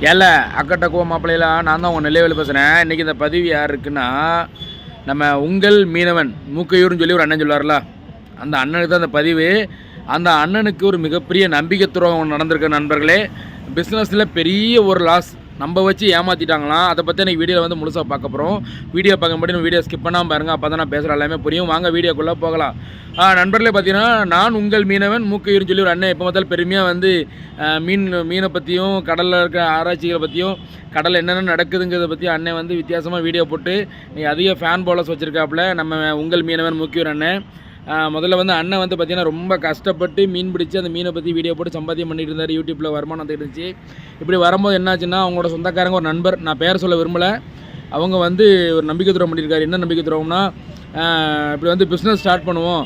ஏல அக்கட்டக்குவ மாப்பிள்ளையில நான் தான் உங்கள் நெல்லைவேலு பேசுகிறேன் இன்றைக்கி இந்த பதிவு யார் இருக்குன்னா நம்ம உங்கள் மீனவன் மூக்கையூர்னு சொல்லி ஒரு அண்ணன் சொல்லுவார்ல. அந்த அண்ணனுக்கு தான் அந்த பதிவு. அந்த அண்ணனுக்கு ஒரு மிகப்பெரிய நம்பிக்கை துரோகம் நடந்திருக்க நண்பர்களே. பிஸ்னஸில் பெரிய ஒரு லாஸ் நம்ம வச்சு ஏமாற்றிட்டாங்களாம் அதை பற்றி எனக்கு வீடியோவில் வந்து முழுசாக பார்க்க போகிறோம் வீடியோ பார்க்க நம்ம வீடியோ ஸ்கிப் பண்ணாமல் பாருங்கள் அப்போ தான் நான் பேசுகிற எல்லாமே புரியும். வாங்க வீடியோக்குள்ளே போகலாம். நண்பர்களே பார்த்தீங்கன்னா நான் உங்கள் மீனவன் மூக்கையூர்னு சொல்லி ஒரு அண்ணன். எப்போ பார்த்தாலும் பெருமையாக வந்து மீன் மீனை பற்றியும் கடலில் இருக்கிற ஆராய்ச்சிகளை பற்றியும் கடலில் என்னென்ன நடக்குதுங்கிறத பற்றி அண்ணன் வந்து வித்தியாசமாக வீடியோ போட்டு நீ அதிக ஃபேன் பாலர்ஸ் வச்சுருக்காப்புல. நம்ம உங்கள் மீனவன் மூக்கியூர் அண்ணன். முதல்ல வந்து அண்ணன் வந்து பார்த்தீங்கன்னா ரொம்ப கஷ்டப்பட்டு மீன் பிடிச்சி அந்த மீனை பற்றி வீடியோ போட்டு சம்பாத்தியம் பண்ணிட்டு இருந்தார். யூடியூப்பில் வருமானம் இருந்துச்சு. இப்படி வரும்போது என்னாச்சுன்னா அவங்களோட சொந்தக்காரங்க ஒரு நண்பர் நான் பேர் சொல்ல விரும்பலை. அவங்க வந்து ஒரு நம்பிக்கை துரோகம் பண்ணியிருக்காரு என்ன நம்பிக்கை துரோகம்னா இப்படி வந்து பிஸ்னஸ் ஸ்டார்ட் பண்ணுவோம்.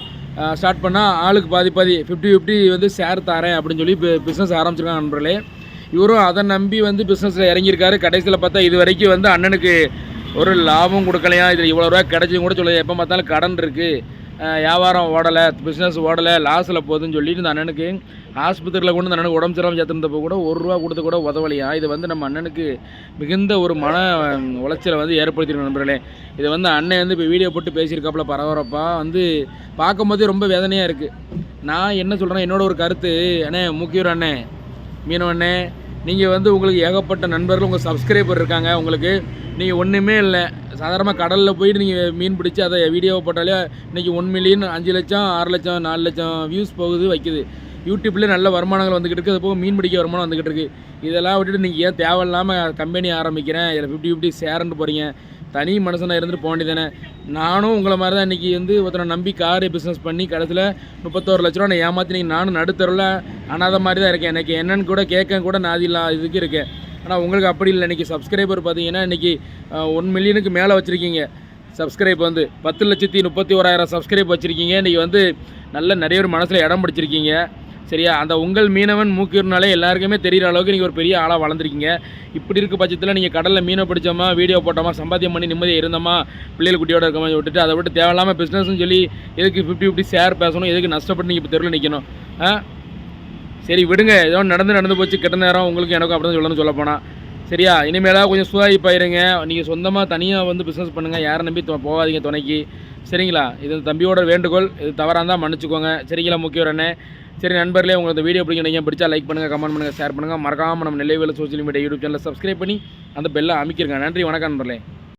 ஸ்டார்ட் பண்ணால் ஆளுக்கு பாதி பாதி ஃபிஃப்டி ஃபிஃப்டி வந்து ஷேர் தரேன் அப்படின்னு சொல்லி பிஸ்னஸ் ஆரம்பிச்சிருக்காங்க நண்பர்களே. இவரும் அதை நம்பி வந்து பிஸ்னஸில் இறங்கியிருக்காரு. கடைசியில் பார்த்தா இது வரைக்கும் வந்து அண்ணனுக்கு ஒரு லாபம் கொடுக்கலையா? இதில் இவ்வளோ ரூபா கிடைச்சும் கூட சொல்லுது எப்போ பார்த்தாலும் கடன் இருக்குது வியாபாரம் ஓடலை பிஸ்னஸ் ஓடலை லாஸில் போகுதுன்னு சொல்லிட்டு இந்த அண்ணனுக்கு ஆஸ்பத்திரியில் கொண்டு இந்த அண்ணனுக்கு உடம்பு சரியாமல் சேர்த்துருந்தப்போ கூட ஒரு ரூபா கொடுத்து கூட உதவலையா? இது வந்து நம்ம அண்ணனுக்கு மிகுந்த ஒரு மன உளைச்சலை வந்து ஏற்படுத்தின நண்பர்களே. இதை வந்து அண்ணன் வந்து இப்போ வீடியோ போட்டு பேசியிருக்காப்புல பரபரப்பா வந்து பார்க்கும்போதே ரொம்ப வேதனையாக இருக்குது நான் என்ன சொல்கிறேன் என்னோட ஒரு கருத்து அண்ணே முக்கியூர் அண்ணே மீனவண்ணே நீங்கள் வந்து உங்களுக்கு ஏகப்பட்ட நண்பர்கள் உங்கள் சப்ஸ்கிரைபர் இருக்காங்க உங்களுக்கு நீங்கள் ஒன்றுமே இல்லை. சாதாரணமாக கடலில் போயிட்டு நீங்கள் மீன் பிடிச்சி அதை வீடியோவை போட்டாலே இன்றைக்கி ஒன் மில்லியன் அஞ்சு லட்சம் ஆறு லட்சம் நாலு லட்சம் வியூஸ் போகுது வைக்குது. யூடியூப்லேயே நல்ல வருமானங்கள் வந்துக்கிட்டு இருக்குது அது போக மீன் பிடிக்க வருமானம் வந்துக்கிட்டு இருக்குது இதெல்லாம் விட்டுட்டு நீங்கள் ஏன் தேவையில்லாமல் கம்பெனி ஆரம்பிக்கிறேன்? இதில் ஃபிஃப்டி ஃபிஃப்டி ஷேர்ன்ட்டு போகிறீங்க தனி மனுஷனாக இருந்துட்டு போக வேண்டியதானே நானும் உங்களை மாதிரி தான் இன்றைக்கி வந்து ஒருத்தனை நம்பி காரு பிஸ்னஸ் பண்ணி கடைசியில் முப்பத்தோரு லட்ச ரூபா நான் ஏமாற்றி நீங்கள் நானும் நடுத்தருவில் அனாத மாதிரி தான் இருக்கேன். எனக்கு என்னென்னு கூட கேட்க கூட நாதி இல்லா இதுக்கு இருக்கேன். ஆனால் உங்களுக்கு அப்படி இல்லை. இன்றைக்கி சப்ஸ்கிரைபர் பார்த்தீங்கன்னா இன்றைக்கி ஒன் மில்லியனுக்கு மேலே வச்சுருக்கீங்க. சப்ஸ்கிரைப் வந்து பத்து லட்சத்தி முப்பத்தி ஓராயிரம் சப்ஸ்கிரைப் வச்சுருக்கீங்க. இன்றைக்கி வந்து நல்ல நிறைய ஒரு மனசில் இடம் பிடிச்சிருக்கீங்க. சரியா? அந்த உங்கள் மீனவன் மூக்கிறனாலே எல்லாருக்குமே தெரிகிற அளவுக்கு நீங்கள் ஒரு பெரிய ஆளாக வளர்ந்துருக்கீங்க. இப்படி இருக்க பட்சத்தில் நீங்கள் கடலில் மீனை பிடிச்சோமா வீடியோ போட்டோமா சம்பாத்தியம் பண்ணி நிம்மதியாக இருந்தோமா பிள்ளைகள் குட்டியோட இருக்கமா விட்டுட்டு அதை விட்டு தேவையில்லாமல் பிஸ்னஸ்னு சொல்லி எதுக்கு ஃபிஃப்டி ஃபிஃப்டி ஷேர் பேசணும் எதுக்கு நஷ்டப்பட்டு நீங்கள் இப்போ தெருவில் நிற்கணும் ஆ? சரி விடுங்க. ஏதோ நடந்து நடந்து போச்சு. கெட்ட நேரம். உங்களுக்கு எனக்கும் அப்படி தான் சொல்லணும்னு சொல்ல போனால் சரியா? இனிமேலாக கொஞ்சம் சுதாரிப்பாயிருங்க. நீங்கள் சொந்தமாக தனியாக வந்து பிஸ்னஸ் பண்ணுங்கள் யாரை நம்பி போகாதீங்க துணைக்கு. சரிங்களா? இது தம்பியோட வேண்டுகோள். இது தவறாக இருந்தால் மன்னிச்சிக்கோங்க. சரிங்களா முக்கியம் அண்ணே? சரி நண்பர்களே உங்களுக்கு இந்த வீடியோ பிடிக்கும் நீங்கள் பிடிச்சா லைக் பண்ணுங்கள் கமெண்ட் பண்ணுங்கள் ஷேர் பண்ணுங்கள் மறக்காமல் நம்ம நெல்லைவேல சோஷியல் மீடியா யூடியூப் சேனலில் சப்ஸ்கிரைப் பண்ணி அந்த பெல்லை அமைக்கிருங்க. நன்றி வணக்கம் நண்பர்களே.